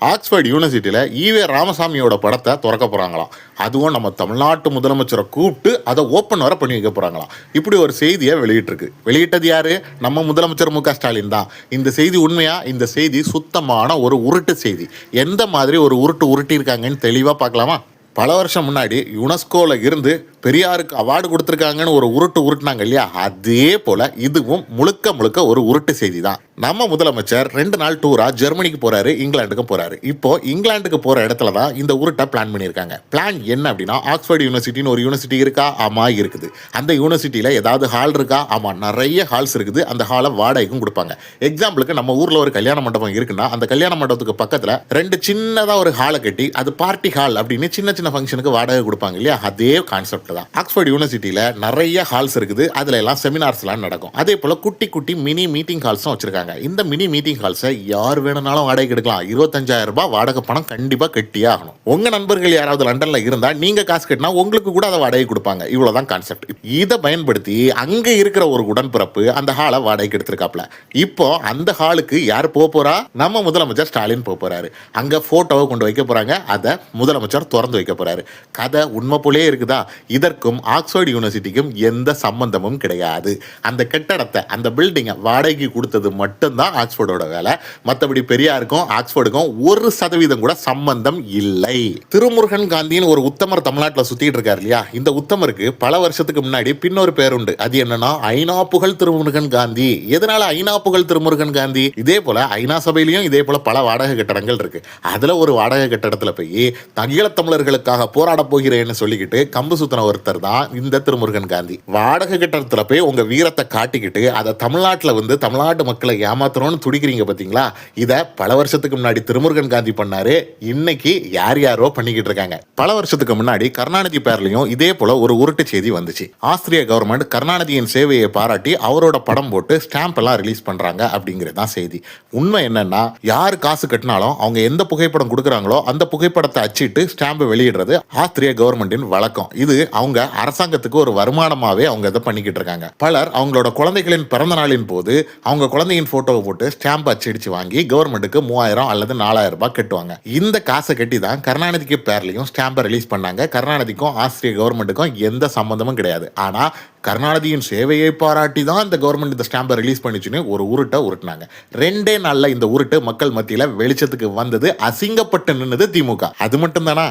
Oxford யூனிவர்சிட்டியில் EV ராமசாமியோட படத்தை திறக்க போகிறாங்களாம் அதுவும் நம்ம தமிழ்நாட்டு முதலமைச்சரை கூப்பிட்டு அதை ஓப்பன் வர பண்ணி வைக்க போகிறாங்களாம் இப்படி ஒரு செய்தியை வெளியிட்டிருக்கு. வெளியிட்டது யாரு? நம்ம முதலமைச்சர் மு க ஸ்டாலின் தான். இந்த செய்தி உண்மையா? இந்த செய்தி சுத்தமான ஒரு உருட்டு செய்தி. எந்த மாதிரி ஒரு உருட்டு உருட்டியிருக்காங்கன்னு தெளிவாக பார்க்கலாமா? பல வருஷம் முன்னாடி யுனெஸ்கோவில் இருந்து பெரியாருக்கு அவார்டு கொடுத்துருக்காங்கன்னு ஒரு உருட்டு உருட்டுனாங்க இல்லையா? அதே போல இதுவும் முழுக்க முழுக்க ஒரு உருட்டு செய்தி தான் நம்ம முதலமைச்சர் ரெண்டு நாள் டூரா ஜெர்மனிக்கு போறாரு இங்கிலாந்துக்கும் போறாரு. இப்போ இங்கிலாந்துக்கு போற இடத்துல தான் இந்த உருட்டை பிளான் பண்ணியிருக்காங்க. பிளான் என்ன அப்படின்னா ஆக்ஸ்போர்ட் யூனிவர்சிட்டின்னு ஒரு யூனிவர்சிட்டி இருக்கா? ஆமா இருக்குது. அந்த யூனிவர்சிட்டியில ஏதாவது ஹால் இருக்கா? ஆமா நிறைய ஹால்ஸ் இருக்குது. அந்த ஹாலை வாடகைக்கும் கொடுப்பாங்க. எக்ஸாம்பிளுக்கு நம்ம ஊர்ல ஒரு கல்யாண மண்டபம் இருக்குன்னா அந்த கல்யாண மண்டபத்துக்கு பக்கத்துல ரெண்டு சின்னதா ஒரு ஹாலை கட்டி அது பார்ட்டி ஹால் அப்படின்னு சின்ன சின்ன ஃபங்க்ஷனுக்கு வாடகை கொடுப்பாங்க இல்லையா? அதே கான்செப்ட் தான் ஆக்ஸ்ஃபோர்ட் யூனிவர்சிட்டியில நிறைய ஹால்ஸ் இருக்குது. அதுல எல்லாம் செமினார்ஸ்லாம் நடக்கும். அதே போல குட்டி குட்டி மினி மீட்டிங் ஹால்ஸும் வச்சிருக்காங்க. இந்த மினி மீட்டிங் ஹால்ஸை யார் வேணும்னாலும் வாடகை எடுக்கலாம். இருபத்தஞ்சாயிரம் ரூபாய் வாடகை பணம் கண்டிப்பாக கட்டியே ஆகணும். உங்க நண்பர்கள் யாராவது லண்டன்ல இருந்தா நீங்க காசு கட்டினா உங்களுக்கு கூட அதை வாடகை கொடுப்பாங்க. இவ்வளவுதான் கான்செப்ட் இதை பயன்படுத்தி அங்க இருக்கிற ஒரு உடன்பிறப்பு அந்த ஹாலை வாடகைக்கு எடுத்திருக்காப்ல இப்போ அந்த ஹாலுக்கு யார் போக போறா? நம்ம முதலமைச்சர் ஸ்டாலின் போக போறாரு. அங்க ஃபோட்டோவை கொண்டு வைக்க போறாங்க. அதை முதலமைச்சர் திறந்து வைக்க போறாரு. கதை உண்மை போலே இருக்குதா? இதற்கும் ஆக்ஸ்போர்ட் யூனிவர்சிட்டிக்கும் எந்த சம்பந்தமும் கிடையாது. அந்த கட்டடத்தை அந்த பில்டிங்கை வாடகைக்கு கொடுத்தது மட்டும்தான் ஆக்ஸ்போர்டோட வேலை. மற்றபடி பெரியாருக்கும் ஆக்ஸ்போர்டுக்கும் ஒரு சதவீதம் கூட சம்பந்தம் இல்லை. திருமுருகன் காந்தின்னு ஒரு உத்தமர் தமிழ்நாட்டில் சுத்திட்டு இருக்காரு இல்லையா? இந்த உத்தமருக்கு பல வருஷத்துக்கு முன்னாடி பின்னொரு பேர் உண்டு. அது என்னன்னா ஐநா புகழ் திருமுருகன் காந்தி. எதனால ஐநா புகழ் திருமுருகன் காந்தி? இதே போல ஐநா சபையிலையும் இதே போல பல வாடகை கட்டடங்கள் இருக்கு. அதுல ஒரு வாடகை கட்டடத்தில் போய் தகிழத் தமிழர்களுக்காக போராட போகிறேன்னு சொல்லிக்கிட்டு கம்பு சுத்தன ஒருத்தர் தான் இந்த திருமுருகன் காந்தி. வாடகை கட்டடத்துல போய் உங்கள் வீரத்தை காட்டிக்கிட்டு அதை தமிழ்நாட்டில் வந்து தமிழ்நாட்டு மக்களை ஏமாத்துறோம்னு துடிக்கிறீங்க பார்த்தீங்களா இதை பல வருஷத்துக்கு முன்னாடி திருமுருகன் காந்தி பண்ணாரு. இன்னைக்கு யார் யாரோ பண்ணிக்கிட்டு இருக்காங்க. பல வருஷத்துக்கு முன்னாடி கருணாநிதி பேர்லையும் இதே போல ஒரு உருட்டு செய்தி வந்துச்சு. ஆஸ்திரிய கவர்மெண்ட் கருணாநிதியின் சேவையை பாராட்டி அவரோட படம் போட்டு ஸ்டாம்ப் எல்லாம் ரிலீஸ் பண்றாங்க அப்படிங்கிறது தான் செய்தி. உண்மை என்னன்னா யார் காசு கட்டினாலும் அவங்க எந்த புகைப்படம் கொடுக்குறாங்களோ அந்த புகைப்படத்தை அச்சிட்டு ஸ்டாம்பை வெளியிடுறது ஆஸ்திரிய கவர்மெண்டின் வழக்கம். இது அவங்க அரசாங்கத்துக்கு ஒரு வருமானமாகவே அவங்க இதை பண்ணிக்கிட்டு இருக்காங்க. பலர் அவங்களோட குழந்தைகளின் பிறந்த நாளின் போது அவங்க குழந்தையின் போட்டோவை போட்டு ஸ்டாம்ப் அச்சடிச்சு வாங்கி கவர்மெண்ட்டுக்கு மூவாயிரம் அல்லது நாலாயிரம் ரூபாய் கட்டுவாங்க. இந்த காசை கட்டி தான் கருணாநிதிக்கு பேர்லையும் ஸ்டாம்பை ரிலீஸ் பண்ணாங்க. கருணாநிதிக்கும் ஆஸ்திரிய கவர்மெண்ட்டுக்கும் எந்த சம்பந்தமும் கிடையாது. ஆனால் கருணாநிதியின் சேவையை பாராட்டி தான் இந்த கவர்மெண்ட் இந்த ஸ்டாம்பை ரிலீஸ் பண்ணிச்சுன்னு ஒரு உருட்டை உருட்டினாங்க. ரெண்டே நாளில் இந்த உருட்டு மக்கள் மத்தியில் வெளிச்சத்துக்கு வந்தது அசிங்கப்பட்டு நின்னது திமுக. அது மட்டும் தானா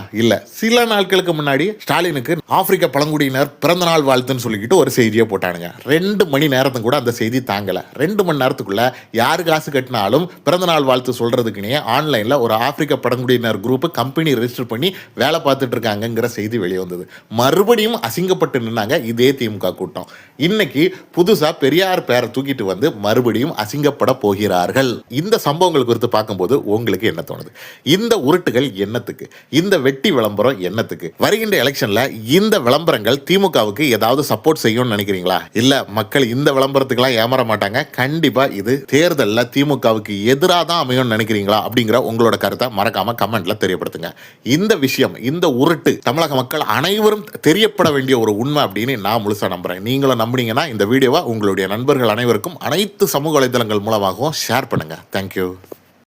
சில நாட்களுக்கு முன்னாடி ஸ்டாலினுக்கு ஆப்பிரிக்க பழங்குடியினர் பிறந்த நாள் வாழ்த்துன்னு சொல்லிக்கிட்டு ஒரு செய்தியை போட்டானுங்க. ரெண்டு மணி நேரத்தும் கூட அந்த செய்தி தாங்கலை. ரெண்டு மணி நேரத்துக்குள்ள யாரு காசு கட்டினாலும் பிறந்த நாள் வாழ்த்து சொல்றதுக்குனே ஆன்லைனில் ஒரு ஆப்பிரிக்க பழங்குடியினர் குரூப் கம்பெனி ரெஜிஸ்டர் பண்ணி வேலை பார்த்துட்டு இருக்காங்கங்கிற செய்தி வெளியே வந்தது. மறுபடியும் அசிங்கப்பட்டு நின்னாங்க இதே திமுக கூட்டம். இன்னைக்கு புதுசா பெரியார் பேரை தூக்கிட்டு வந்து மறுபடியும் அசிங்கப்பட போகிறார்கள். இந்த சம்பவங்கள் குறித்து பார்க்கும்போது உங்களுக்கு என்ன தோணுது? இந்த உருட்டுகள் என்னத்துக்கு? இந்த வெட்டி விளம்பரம் என்னத்துக்கு? வருகின்ற எலெக்ஷன்ல இந்த விளம்பரங்கள் திமுகவுக்கு ஏதாவது சப்போர்ட் செய்யும்னு நினைக்கிறீங்களா? இல்ல மக்கள் இந்த விளம்பரத்துக்கெல்லாம் ஏமாற மாட்டாங்க? கண்டிப்பா இது தேர்தலில் திமுகவுக்கு எதிராக தான் அமையும்னு நினைக்கிறீங்களா? அப்படிங்கிற உங்களோட கருத்தை மறக்காம கமெண்ட்ல தெரியப்படுத்துங்க. இந்த விஷயம் இந்த உருட்டு தமிழக மக்கள் அனைவரும் தெரியப்பட வேண்டிய ஒரு உண்மை அப்படின்னு நான் முழுசா நம்புறேன். நீங்களும் நம்புனீங்கன்னா இந்த வீடியோவை உங்களுடைய நண்பர்கள் அனைவருக்கும் அனைத்து சமூக வலைதளங்கள் மூலமாகவும் ஷேர் பண்ணுங்கள் தேங்க்யூ